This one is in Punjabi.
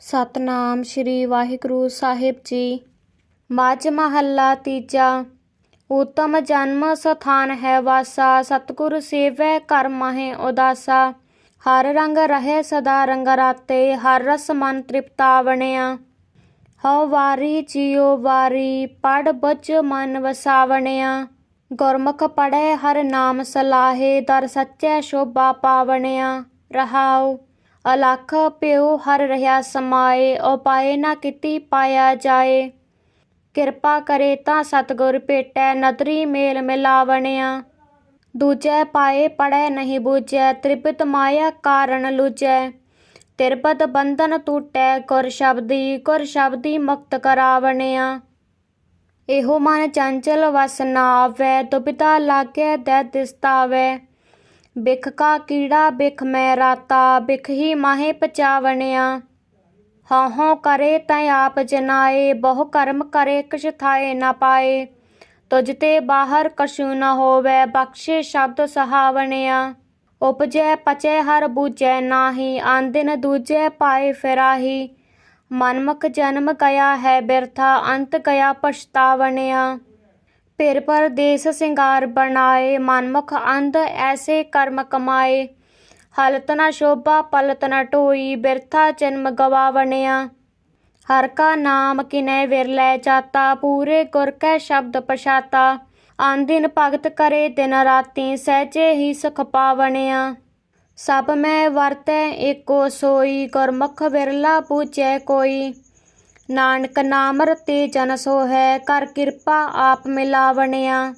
ਸਤਨਾਮ ਸ੍ਰੀ ਵਾਹਿਗੁਰੂ ਸਾਹਿਬ ਜੀ। ਮਾਝ ਮਹੱਲਾ ਤੀਜਾ, ਉਤਮ ਜਨਮ ਸਥਾਨ ਹੈ ਵਾਸਾ, ਸਤਿਗੁਰ ਸੇਵੈ ਕਰ ਮਾਹੇ ਉਦਾਸਾ। ਹਰ ਰੰਗ ਰਹੇ ਸਦਾ ਰੰਗ ਰਾਤੇ, ਹਰ ਰਸ ਮਨ ਤ੍ਰਿਪਤਾਵਣਿਆ। ਹਉ ਵਾਰੀ ਜਿਉ ਵਾਰੀ ਪੜ ਬੁਝ ਮਨ ਵਸਾਵਣਿਆ। ਗੁਰਮੁਖ ਪੜੈ ਹਰ ਨਾਮ ਸਲਾਹੇ, ਦਰ ਸੱਚੈ ਸ਼ੋਭਾ ਪਾਵਣਿਆ। ਰਹਾਉ ਅਲਖ ਪਿਉ ਹਰ ਰਹਾ ਸਮਾਏ, ਉਪਾਏ ਨਾ ਕੀਤੀ ਪਾਇਆ ਜਾਏ। ਕਿਰਪਾ ਕਰੇ ਤਾਂ ਸਤਿਗੁਰ ਭੇਟੈ ਨਦਰੀ ਮੇਲ ਮਿਲਾਵਣਿਆ। ਦੂਜੈ ਪਾਏ ਪੜੈ ਨਹੀਂ ਬੂਝੈ, ਤ੍ਰਿਪਤ ਮਾਇਆ ਕਾਰਨ ਲੂਜੈ। ਤਿਰਪਤ ਬੰਧਨ ਟੂਟੈ ਗੁਰ ਸ਼ਬਦੀ ਗੁਰ ਸ਼ਬਦੀ ਮੁਕਤ ਕਰਾਵਣਿਆ। ਇਹੋ ਮਨ ਚੰਚਲ ਵਸ ਨਾ ਆਵੈ, ਦੁਬਿਧਾ ਲਾਗੈ ਦੈ ਦਿਸਤਾਵੈ ਬਿਖ ਕਾ ਕੀੜਾ, ਬਿਖ ਮੈਂ ਰਾਤਾ, ਬਿਖ ਹੀ ਮਾਹੇ ਪਚਾਵਣਿਆ। ਹਉ ਹਉ ਕਰੇ ਤੈ ਆਪ ਜਨਾਏ, ਬਹੁ ਕਰਮ ਕਰੇ ਕਿਛ ਥਾਏ ਨਾ ਪਾਏ। ਤੁਜ ਤੇ ਬਾਹਰ ਕਛੂ ਨ ਹੋਵੈ, ਬਖਸ਼ੇ ਸ਼ਬਦ ਸਹਾਵਣਿਆ। ਉਪਜੈ ਪਚੈ ਹਰ ਬੂਝੈ ਨਾਹੀ ਆਨ ਦਿਨ ਦੂਜੈ ਪਾਏ ਫਿਰਾਹੀ। ਮਨਮੁਖ ਜਨਮ ਗਿਆ ਹੈ ਬਿਰਥਾ, ਅੰਤ ਗਿਆ ਪਛਤਾਵਣਿਆ। ਫਿਰ ਪਰਦੇਸ ਸਿੰਗਾਰ ਬਣਾਏ, ਮਨਮੁਖ ਅੰਧ ਐਸੇ ਕਰਮ ਕਮਾਏ। ਹਲਤ ਨਾ ਸ਼ੋਭਾ, ਪਲਤ ਨਾ ਢੋਈ ਬਿਰਥਾ ਜਨਮ ਗਵਾਵਣਿਆ। ਹਰ ਕਾ ਨਾਮ ਕਿਨੈ ਵਿਰਲੇ ਜਾਤਾ, ਪੂਰੇ ਗੁਰ ਕੈ ਸ਼ਬਦ ਪਛਾਤਾ। ਆਨ ਭਗਤ ਕਰੇ ਦਿਨ ਰਾਤੀ, ਸਹਿਜੇ ਹੀ ਸੁਖ ਪਾਵਣਿਆ। ਸਭ ਮੈਂ ਵਰਤੈ, ਏਕੋ ਸੋਈ, ਗੁਰਮੁਖ ਵਿਰਲਾ ਪੂਜੈ ਕੋਈ। ਨਾਨਕ ਨਾਮ ਰਤੇ ਜਨ ਸੋ ਹੈ ਕਰ ਕਿਰਪਾ ਆਪ ਮਿਲਾਵਣਿਆ।